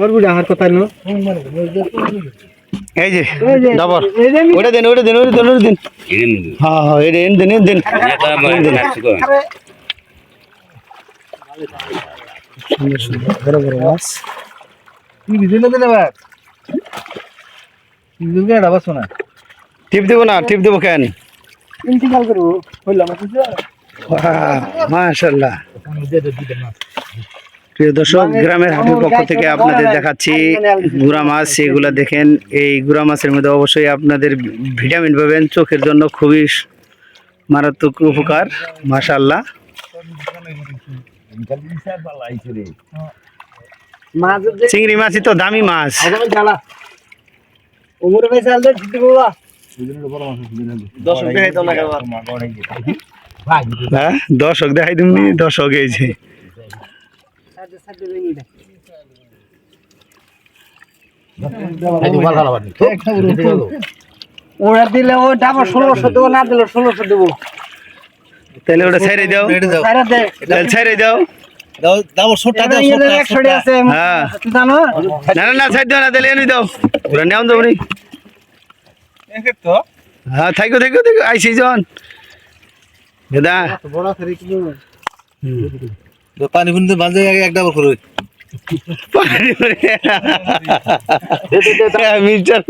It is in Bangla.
তোর বুড়ি আহার কথা নো। এই যে এই যে ডাবর। এই যে ওটা দেন ওটা দেন ওটা দেন ওটা দেন। হ্যাঁ হ্যাঁ এটা এন দেন এন দেন সুন্দর সুন্দর বড় বড় মাছ কি বিদিন দিন। এবার বিদিন কে ডাবা শোনা টিপ দেবো না টিপ দেবো কেন? ইন্তিকাল করব হইলাম মাশাল্লাহ প্রিয় দর্শক গ্রামের হাটের পক্ষ থেকে আপনাদের দেখাচ্ছি গুড়া মাছ এগুলা দেখেন এই গুড়া মাছের মধ্যে অবশ্যই আপনাদের ভিটামিন পাবেন চোখের জন্য খুবই মারাত্মক উপকার মাশাল্লাহ চিংড়ি মাছই তো দামি মাছ। লাগা হ্যাঁ দর্শক দেখাই তুমি দর্শক এই যে। ওরা দিলে ও ডাবো ষোলোশো দেবো না দিলে ষোলোশো দেবো তাহলে ওটা ছেড়ে দাও ছেড়ে দাও। দাদা বড় ফেরি বাজে আগে একটা ডাবল করে। মির্জার